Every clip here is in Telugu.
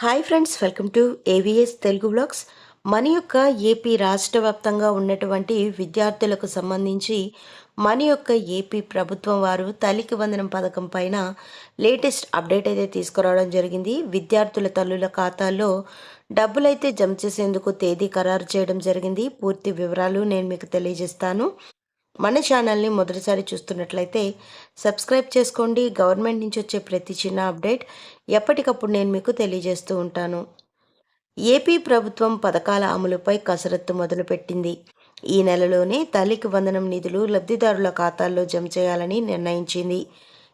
Hi friends welcome to AVS Telugu blogs మన యొక్క ఏపీ రాష్ట్ర వ్యాప్తంగా ఉన్నటువంటి విద్యార్థులకు సంబంధించి మన యొక్క ఏపీ ప్రభుత్వం వారు తల్లికి వందనం పథకం పైన లేటెస్ట్ అప్డేట్ అయితే తీసుకురావడం జరిగింది. విద్యార్థుల తల్లుల ఖాతాల్లో డబ్బులైతే జమ చేసేందుకు తేదీ ఖరారు చేయడం జరిగింది. పూర్తి వివరాలు నేను మీకు తెలియజేస్తాను. మన ఛానల్ని మొదటిసారి చూస్తున్నట్లయితే సబ్స్క్రైబ్ చేసుకోండి. గవర్నమెంట్ నుంచి వచ్చే ప్రతి చిన్న అప్డేట్ ఎప్పటికప్పుడు నేను మీకు తెలియజేస్తూ ఉంటాను. ఏపీ ప్రభుత్వం పథకాల అమలుపై కసరత్తు మొదలుపెట్టింది. ఈ నెలలోనే తల్లికి వందనం నిధులు లబ్ధిదారుల ఖాతాల్లో జమ చేయాలని నిర్ణయించింది.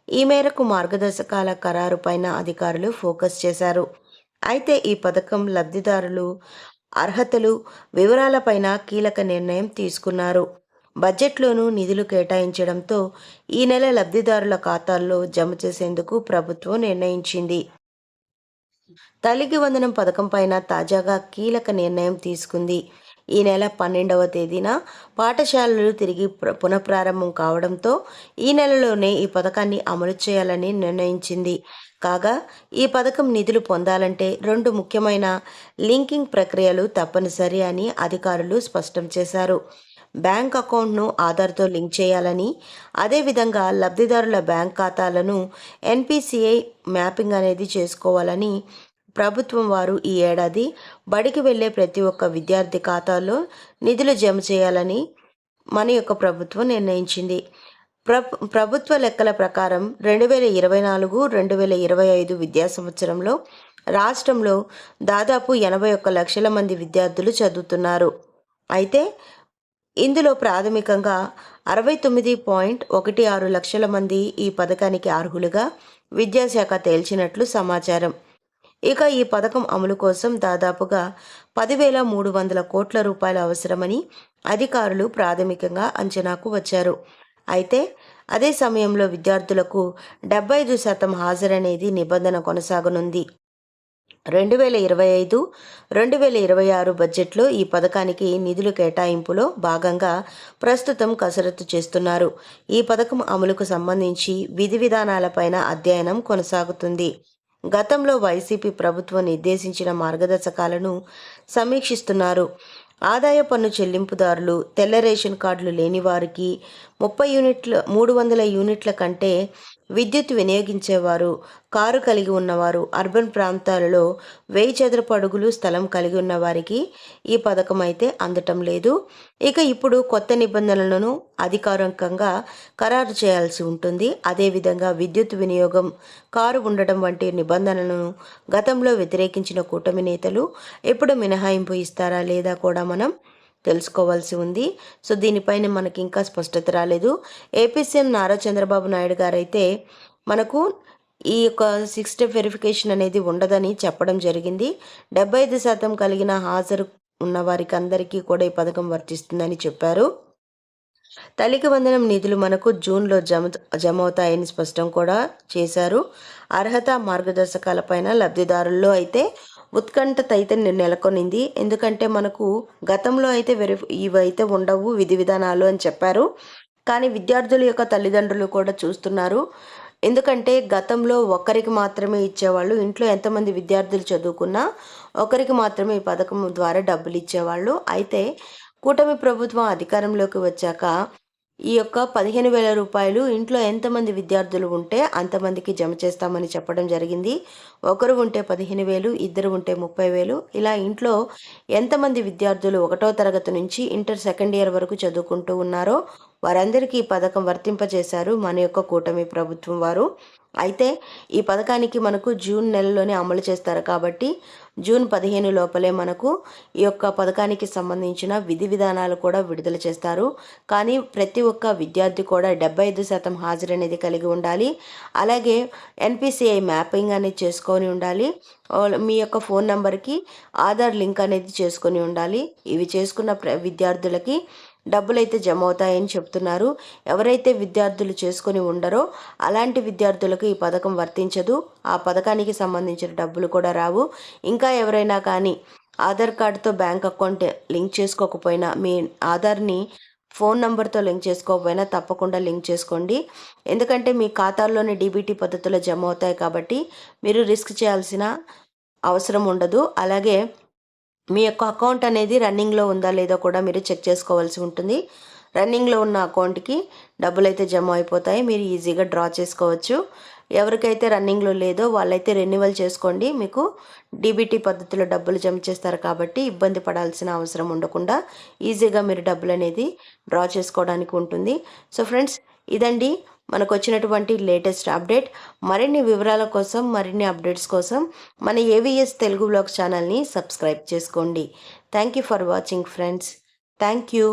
ఈ మేరకు మార్గదర్శకాల ఖరారు పైన అధికారులు ఫోకస్ చేశారు. అయితే ఈ పథకం లబ్ధిదారులు అర్హతలు వివరాలపైన కీలక నిర్ణయం తీసుకున్నారు. బడ్జెట్లోనూ నిధులు కేటాయించడంతో ఈ నెల లబ్ధిదారుల ఖాతాల్లో జమ చేసేందుకు ప్రభుత్వం నిర్ణయించింది. తల్లికి వందనం పథకం పైన తాజాగా కీలక నిర్ణయం తీసుకుంది. ఈ నెల పన్నెండవ తేదీన పాఠశాలలు తిరిగి పునఃప్రారంభం కావడంతో ఈ నెలలోనే ఈ పథకాన్ని అమలు చేయాలని నిర్ణయించింది. కాగా ఈ పథకం నిధులు పొందాలంటే రెండు ముఖ్యమైన లింకింగ్ ప్రక్రియలు తప్పనిసరి అని అధికారులు స్పష్టం చేశారు. బ్యాంక్ అకౌంట్ను ఆధార్తో లింక్ చేయాలని అదేవిధంగా లబ్ధిదారుల బ్యాంక్ ఖాతాలను ఎన్పిసిఐ మ్యాపింగ్ అనేది చేసుకోవాలని ప్రభుత్వం వారు ఈ ఏడాది బడికి వెళ్ళే ప్రతి ఒక్క విద్యార్థి ఖాతాలో నిధులు జమ చేయాలని మన యొక్క ప్రభుత్వం నిర్ణయించింది. ప్ర ప్రభుత్వ లెక్కల ప్రకారం రెండు వేల ఇరవై నాలుగు రెండు వేల ఇరవై ఐదు విద్యా సంవత్సరంలో రాష్ట్రంలో దాదాపు ఎనభై ఒక్క లక్షల మంది విద్యార్థులు చదువుతున్నారు. అయితే ఇందులో ప్రాథమికంగా అరవై తొమ్మిది పాయింట్ ఒకటి ఆరు లక్షల మంది ఈ పథకానికి అర్హులుగా విద్యాశాఖ తేల్చినట్లు సమాచారం. ఇక ఈ పథకం అమలు కోసం దాదాపుగా పదివేల మూడు వందల కోట్ల రూపాయలు అవసరమని అధికారులు ప్రాథమికంగా అంచనాకు వచ్చారు. అయితే అదే సమయంలో విద్యార్థులకు డెబ్బై ఐదు శాతం హాజరనేది నిబంధన కొనసాగనుంది. రెండు వేల ఇరవై ఐదు రెండు వేల ఇరవై ఆరు బడ్జెట్లో ఈ పథకానికి నిధులు కేటాయింపులో భాగంగా ప్రస్తుతం కసరత్తు చేస్తున్నారు. ఈ పథకం అమలుకు సంబంధించి విధి విధానాలపైన అధ్యయనం కొనసాగుతుంది. గతంలో వైసీపీ ప్రభుత్వం నిర్దేశించిన మార్గదర్శకాలను సమీక్షిస్తున్నారు. ఆదాయ పన్ను చెల్లింపుదారులు తెల్ల రేషన్ కార్డులు లేని వారికి ముప్పై యూనిట్ల మూడు వందల యూనిట్ల కంటే విద్యుత్ వినియోగించేవారు కారు కలిగి ఉన్నవారు అర్బన్ ప్రాంతాలలో వెయ్యి చదరపు అడుగులు స్థలం కలిగి ఉన్న వారికి ఈ పథకం అయితే అందటం లేదు. ఇక ఇప్పుడు కొత్త నిబంధనలను అధికారికంగా ఖరారు చేయాల్సి ఉంటుంది. అదేవిధంగా విద్యుత్ వినియోగం కారు ఉండటం వంటి నిబంధనలను గతంలో వ్యతిరేకించిన కూటమి నేతలు ఎప్పుడు మినహాయింపు ఇస్తారా లేదా కూడా మనం తెలుసుకోవాల్సి ఉంది. సో దీనిపైన మనకి ఇంకా స్పష్టత రాలేదు. ఏపీ సీఎం నారా చంద్రబాబు నాయుడు గారు అయితే మనకు ఈ యొక్క సిక్స్ స్టెప్ వెరిఫికేషన్ అనేది ఉండదని చెప్పడం జరిగింది. డెబ్బై ఐదు శాతం కలిగిన హాజరు ఉన్న వారికి అందరికీ కూడా ఈ పథకం వర్తిస్తుందని చెప్పారు. తల్లికి వందనం నిధులు మనకు జూన్లో జమ జమ అవుతాయని స్పష్టం కూడా చేశారు. అర్హత మార్గదర్శకాలపైన లబ్ధిదారుల్లో అయితే ఉత్కంఠ అయితే నెలకొనింది. ఎందుకంటే మనకు గతంలో అయితే వెరి ఇవైతే ఉండవు విధి విధానాలు అని చెప్పారు. కానీ విద్యార్థుల యొక్క తల్లిదండ్రులు కూడా చూస్తున్నారు. ఎందుకంటే గతంలో ఒకరికి మాత్రమే ఇచ్చేవాళ్ళు ఇంట్లో ఎంతమంది విద్యార్థులు చదువుకున్నా ఒకరికి మాత్రమే ఈ పథకం ద్వారా డబ్బులు ఇచ్చేవాళ్ళు. అయితే కూటమి ప్రభుత్వం అధికారంలోకి వచ్చాక ఈ యొక్క పదిహేను వేల రూపాయలు ఇంట్లో ఎంతమంది విద్యార్థులు ఉంటే అంతమందికి జమ చేస్తామని చెప్పడం జరిగింది. ఒకరు ఉంటే పదిహేను వేలు ఇద్దరు ఉంటే ముప్పై వేలు. ఇలా ఇంట్లో ఎంతమంది విద్యార్థులు ఒకటో తరగతి నుంచి ఇంటర్ సెకండ్ ఇయర్ వరకు చదువుకుంటూ ఉన్నారో వారందరికీ ఈ పథకం వర్తింపజేశారు మన యొక్క కూటమి ప్రభుత్వం వారు. అయితే ఈ పథకానికి మనకు జూన్ నెలలోనే అమలు చేస్తారు కాబట్టి జూన్ పదిహేను లోపలే మనకు ఈ యొక్క పథకానికి సంబంధించిన విధి విధానాలు కూడా విడుదల చేస్తారు. కానీ ప్రతి ఒక్క విద్యార్థి కూడా డెబ్బై ఐదు శాతం హాజరు అనేది కలిగి ఉండాలి. అలాగే ఎన్పిసిఐ మ్యాపింగ్ అనేది చేసుకొని ఉండాలి. మీ యొక్క ఫోన్ నెంబర్కి ఆధార్ లింక్ అనేది చేసుకొని ఉండాలి. ఇవి చేసుకున్న విద్యార్థులకి డబ్బులు అయితే జమ అవుతాయని చెప్తున్నారు. ఎవరైతే విద్యార్థులు చేసుకొని ఉండరో అలాంటి విద్యార్థులకు ఈ పథకం వర్తించదు. ఆ పథకానికి సంబంధించిన డబ్బులు కూడా రావు. ఇంకా ఎవరైనా కానీ ఆధార్ కార్డుతో బ్యాంక్ అకౌంట్ లింక్ చేసుకోకపోయినా మీ ఆధార్ని ఫోన్ నెంబర్తో లింక్ చేసుకోకపోయినా తప్పకుండా లింక్ చేసుకోండి. ఎందుకంటే మీ ఖాతాల్లోని డీబీటీ పద్ధతిలో జమ అవుతాయి కాబట్టి మీరు రిస్క్ చేయాల్సిన అవసరం ఉండదు. అలాగే మీ యొక్క అకౌంట్ అనేది రన్నింగ్లో ఉందా లేదో కూడా మీరు చెక్ చేసుకోవాల్సి ఉంటుంది. రన్నింగ్లో ఉన్న అకౌంట్కి డబ్బులు అయితే జమ అయిపోతాయి. మీరు ఈజీగా డ్రా చేసుకోవచ్చు. ఎవరికైతే రన్నింగ్లో లేదో వాళ్ళైతే రెన్యువల్ చేసుకోండి. మీకు డీబీటీ పద్ధతిలో డబ్బులు జమ చేస్తారు కాబట్టి ఇబ్బంది పడాల్సిన అవసరం ఉండకుండా ఈజీగా మీరు డబ్బులు అనేది డ్రా చేసుకోవడానికి ఉంటుంది. సో ఫ్రెండ్స్ ఇదండి మనకు వచ్చినటువంటి లేటెస్ట్ అప్డేట్ మరిన్ని వివరాల కోసం మరిన్ని అప్డేట్స్ కోసం మన ఏవిఎస్ తెలుగు బ్లాగ్ ఛానల్ని సబ్స్క్రైబ్ చేసుకోండి. Thank you for watching friends thank you